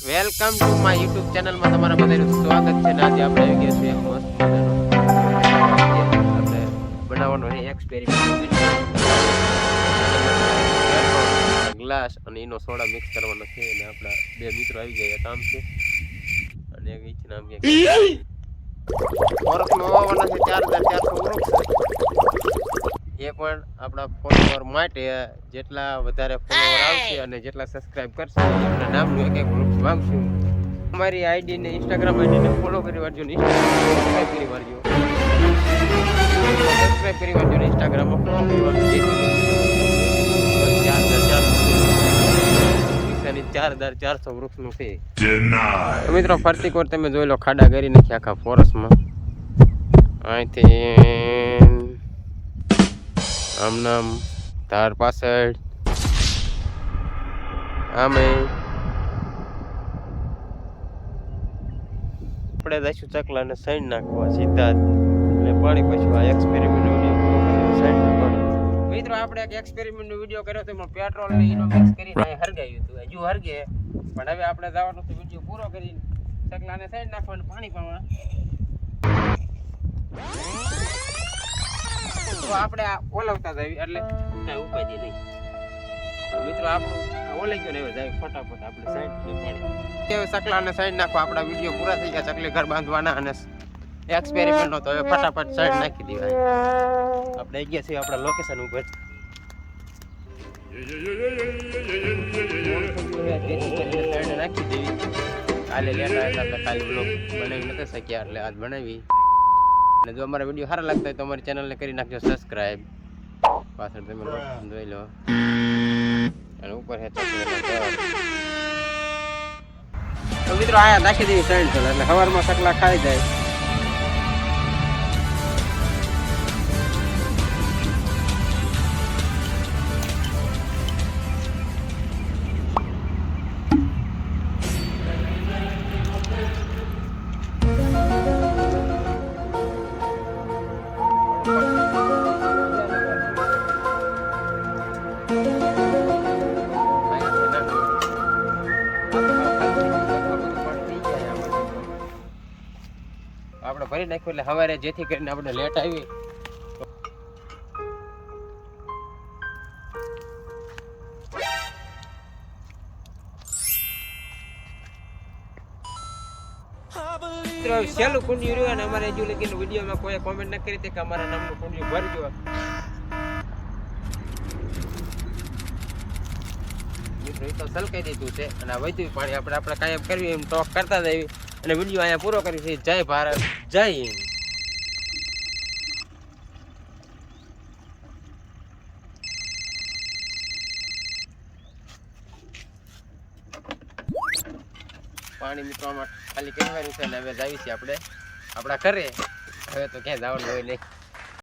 Welcome to my YouTube ચેનલમાં તમારા બધાનું સ્વાગત છે ને આજે આપણે આવી ગયા છીએ એક મસ્ત મજાનો આપણે બનાવવાનો છે એક્સપેરિમેન્ટ ગ્લાસ અને એનો સોડા મિક્સ કરવાનો છે અને આપણા બે મિત્રો આવી ગયા કામ છે. અને એક નામ કે વરસનો વાવવાનો છે ચાર વૃક્ષ એ પણ આપણા ફોલોવર માટે જેટલા વધારે ફોલોવર આવશે અને જેટલા સબસ્ક્રાઇબ કરશે એમના નામનું એક એક વૃક્ષ વાવશું અમારી આઈડી ને ઇન્સ્ટાગ્રામ આઈડી ને ફોલો કરી વાળજો ને ઇન્સ્ટાગ્રામ સબસ્ક્રાઇબ કરી વાળજો. સબસ્ક્રાઇબ કરી વાળજો ને ઇન્સ્ટાગ્રામમાં ફોલો કરી વાળજો. ચાર હજાર ચારસો વૃક્ષનું છે. મિત્રો ફરતી કોર તમે જોઈ લો ખાડા કરી નાખ્યા આખા ફોરેસ્ટમાં અહીંથી આમ નામ તાર પાછળ. આમે. આપણે દઈશું ચકલાને સાઈડ નાખવા સીધા ને પાણી પછી આ એક્સપેરિમેન્ટ વીડિયો નાખવાનું. મિત્રો, આપણે એક એક્સપેરિમેન્ટ વીડિયો કર્યો હતો, એમાં પેટ્રોલ ને એનો મિક્સ કરીને અહીં હરગાવ્યું હતું. હજુ હરગે. પણ હવે આપણે જવાનું છે વીડિયો પૂરો કરીને ચકલાને સાઈડ નાખવાનું, પાણી પાવા. તો આપણે ઓલવતા જઈએ એટલે કઈ ઉપાધિ નહીં. મિત્રો, આપણું ઓલાઈ ગયો ને હવે જાય ફટાફટ આપણે સાઈડ કે હવે ચકલાને સાઈડ નાખવા આપણા વીડિયો પૂરા થઈ ગયા ચકલી ઘર બાંધવાના અને એક્સપેરિમેન્ટ તો હવે ફટાફટ સાઈડ નાખી દેવાય. આપણે ગયા છીએ, આપણા લોકેશન ઉપર. નાખી દેવી. કાલે લેતા હતા કાલે બ્લોગ બનાવી નતા શક્યા, એટલે આજ બનાવી. અને જો અમારા વીડિયો સારા લાગતા હોય તો અમારી ચેનલને કરી નાખજો સબસ્ક્રાઈબ પાછળ તમે જોઈ લો. અને ઉપર હે તો મિત્રો આયા નાખી દેવી સાઈડ ચાલ એટલે સવારમાં સકલા ખાઈ જાય. આપણે ભરી નાખ્યું એટલે સવારે જેથી કરીને આપણે લેટ આવી. મિત્રો સહેલું કુંડિયું રહ્યું અને અમારે હજુ લગીને વિડીયોમાં કોઈ કોમેન્ટ ન કરી હતી કે અમારા નામનું કુંડિયું ભરજો એ તો સલકાઈ દીધું છે. અને આ વધ્યું પાણી આપણે આપણે કાયમ કરવી એમ ટોક કરતા દેવી અને વીડિયો અહીંયા પૂરો કરી છે જય ભારત, જય હિન્દ. પાણી મિત્રો ખાલી કહેવાનું છે અને હવે જાવી આપણે. આપણા ઘરે. હવે તો ક્યાંય જવાનું હોય નહીં.